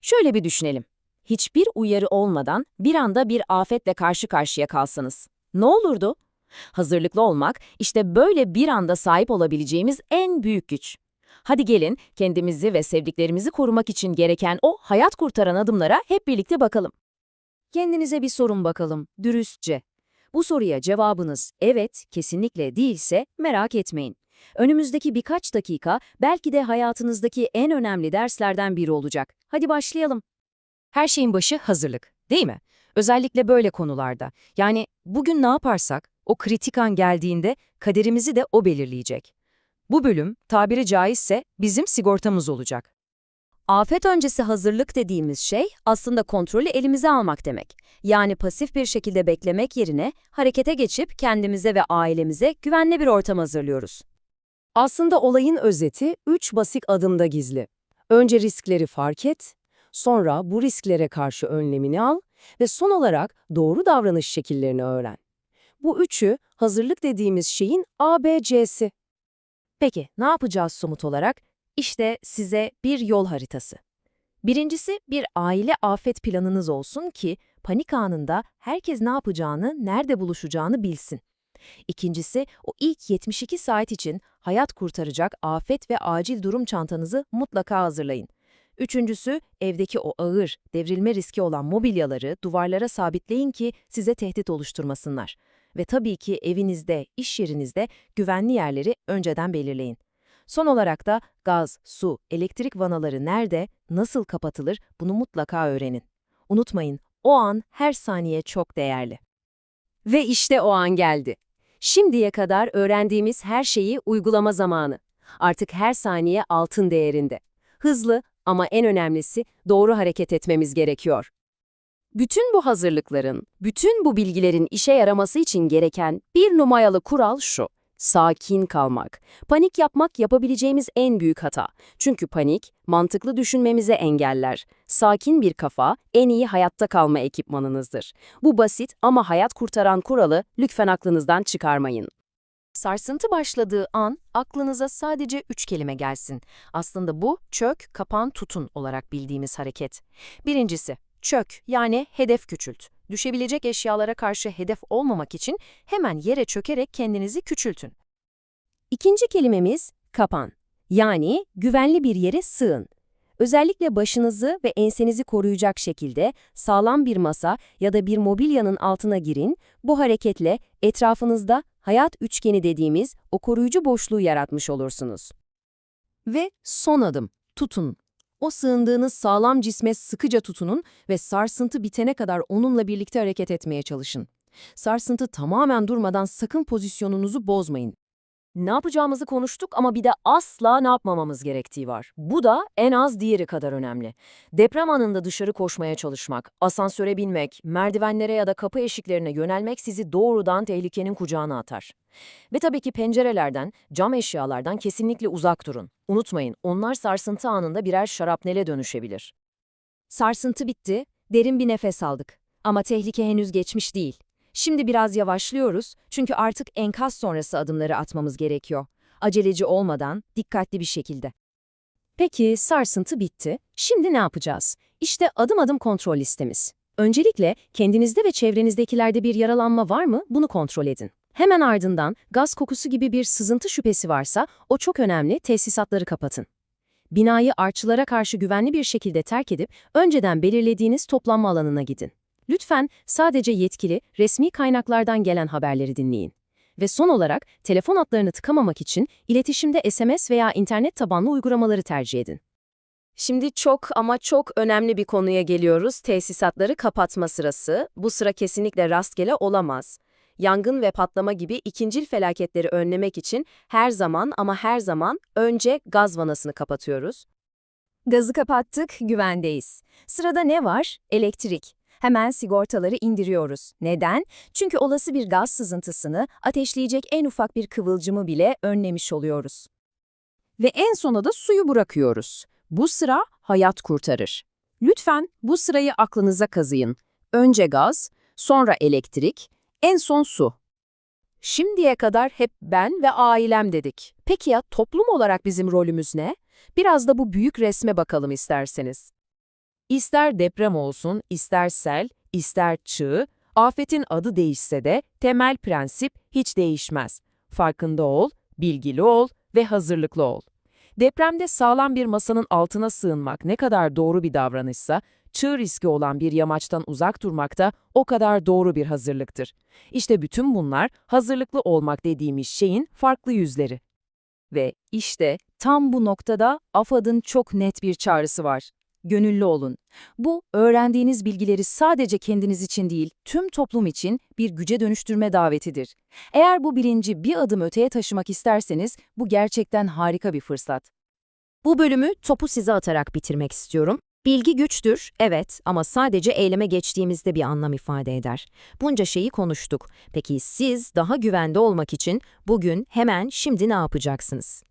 Şöyle bir düşünelim. Hiçbir uyarı olmadan bir anda bir afetle karşı karşıya kalsanız. Ne olurdu? Hazırlıklı olmak işte böyle bir anda sahip olabileceğimiz en büyük güç. Hadi gelin kendimizi ve sevdiklerimizi korumak için gereken o hayat kurtaran adımlara hep birlikte bakalım. Kendinize bir sorun bakalım, dürüstçe. Bu soruya cevabınız evet, kesinlikle değilse merak etmeyin. Önümüzdeki birkaç dakika belki de hayatınızdaki en önemli derslerden biri olacak. Hadi başlayalım. Her şeyin başı hazırlık, değil mi? Özellikle böyle konularda. Yani bugün ne yaparsak, o kritik an geldiğinde kaderimizi de o belirleyecek. Bu bölüm, tabiri caizse bizim sigortamız olacak. Afet öncesi hazırlık dediğimiz şey aslında kontrolü elimize almak demek. Yani pasif bir şekilde beklemek yerine harekete geçip kendimize ve ailemize güvenli bir ortam hazırlıyoruz. Aslında olayın özeti üç basit adımda gizli. Önce riskleri fark et, sonra bu risklere karşı önlemini al ve son olarak doğru davranış şekillerini öğren. Bu üçü hazırlık dediğimiz şeyin ABC'si. Peki ne yapacağız somut olarak? İşte size bir yol haritası. Birincisi bir aile afet planınız olsun ki panik anında herkes ne yapacağını, nerede buluşacağını bilsin. İkincisi o ilk 72 saat için hayat kurtaracak afet ve acil durum çantanızı mutlaka hazırlayın. Üçüncüsü evdeki o ağır, devrilme riski olan mobilyaları duvarlara sabitleyin ki size tehdit oluşturmasınlar. Ve tabii ki evinizde, iş yerinizde güvenli yerleri önceden belirleyin. Son olarak da gaz, su, elektrik vanaları nerede, nasıl kapatılır bunu mutlaka öğrenin. Unutmayın, o an her saniye çok değerli. Ve işte o an geldi. Şimdiye kadar öğrendiğimiz her şeyi uygulama zamanı. Artık her saniye altın değerinde. Hızlı ama en önemlisi doğru hareket etmemiz gerekiyor. Bütün bu hazırlıkların, bütün bu bilgilerin işe yaraması için gereken bir numaralı kural şu. Sakin kalmak. Panik yapmak yapabileceğimiz en büyük hata. Çünkü panik, mantıklı düşünmemize engeller. Sakin bir kafa, en iyi hayatta kalma ekipmanınızdır. Bu basit ama hayat kurtaran kuralı lütfen aklınızdan çıkarmayın. Sarsıntı başladığı an aklınıza sadece üç kelime gelsin. Aslında bu çök, kapan, tutun olarak bildiğimiz hareket. Birincisi, çök yani hedef küçült. Düşebilecek eşyalara karşı hedef olmamak için hemen yere çökerek kendinizi küçültün. İkinci kelimemiz kapan. Yani güvenli bir yere sığın. Özellikle başınızı ve ensenizi koruyacak şekilde sağlam bir masa ya da bir mobilyanın altına girin. Bu hareketle etrafınızda hayat üçgeni dediğimiz o koruyucu boşluğu yaratmış olursunuz. Ve son adım, tutun. O sığındığınız sağlam cisme sıkıca tutunun ve sarsıntı bitene kadar onunla birlikte hareket etmeye çalışın. Sarsıntı tamamen durmadan sakın pozisyonunuzu bozmayın. Ne yapacağımızı konuştuk ama bir de asla ne yapmamamız gerektiği var. Bu da en az diğeri kadar önemli. Deprem anında dışarı koşmaya çalışmak, asansöre binmek, merdivenlere ya da kapı eşiklerine yönelmek sizi doğrudan tehlikenin kucağına atar. Ve tabii ki pencerelerden, cam eşyalardan kesinlikle uzak durun. Unutmayın, onlar sarsıntı anında birer şarapnele dönüşebilir. Sarsıntı bitti, derin bir nefes aldık. Ama tehlike henüz geçmiş değil. Şimdi biraz yavaşlıyoruz çünkü artık enkaz sonrası adımları atmamız gerekiyor. Aceleci olmadan, dikkatli bir şekilde. Peki sarsıntı bitti. Şimdi ne yapacağız? İşte adım adım kontrol listemiz. Öncelikle kendinizde ve çevrenizdekilerde bir yaralanma var mı bunu kontrol edin. Hemen ardından gaz kokusu gibi bir sızıntı şüphesi varsa o çok önemli tesisatları kapatın. Binayı artçılara karşı güvenli bir şekilde terk edip önceden belirlediğiniz toplanma alanına gidin. Lütfen sadece yetkili, resmi kaynaklardan gelen haberleri dinleyin. Ve son olarak telefon hatlarını tıkamamak için iletişimde SMS veya internet tabanlı uygulamaları tercih edin. Şimdi çok ama çok önemli bir konuya geliyoruz. Tesisatları kapatma sırası. Bu sıra kesinlikle rastgele olamaz. Yangın ve patlama gibi ikincil felaketleri önlemek için her zaman ama her zaman önce gaz vanasını kapatıyoruz. Gazı kapattık, güvendeyiz. Sırada ne var? Elektrik. Hemen sigortaları indiriyoruz. Neden? Çünkü olası bir gaz sızıntısını ateşleyecek en ufak bir kıvılcımı bile önlemiş oluyoruz. Ve en sona da suyu bırakıyoruz. Bu sıra hayat kurtarır. Lütfen bu sırayı aklınıza kazıyın. Önce gaz, sonra elektrik, en son su. Şimdiye kadar hep ben ve ailem dedik. Peki ya toplum olarak bizim rolümüz ne? Biraz da bu büyük resme bakalım isterseniz. İster deprem olsun, ister sel, ister çığ, afetin adı değişse de temel prensip hiç değişmez. Farkında ol, bilgili ol ve hazırlıklı ol. Depremde sağlam bir masanın altına sığınmak ne kadar doğru bir davranışsa, çığ riski olan bir yamaçtan uzak durmak da o kadar doğru bir hazırlıktır. İşte bütün bunlar hazırlıklı olmak dediğimiz şeyin farklı yüzleri. Ve işte tam bu noktada AFAD'ın çok net bir çağrısı var. Gönüllü olun. Bu, öğrendiğiniz bilgileri sadece kendiniz için değil, tüm toplum için bir güce dönüştürme davetidir. Eğer bu bilinci bir adım öteye taşımak isterseniz, bu gerçekten harika bir fırsat. Bu bölümü topu size atarak bitirmek istiyorum. Bilgi güçtür, evet ama sadece eyleme geçtiğimizde bir anlam ifade eder. Bunca şeyi konuştuk. Peki siz daha güvende olmak için bugün hemen şimdi ne yapacaksınız?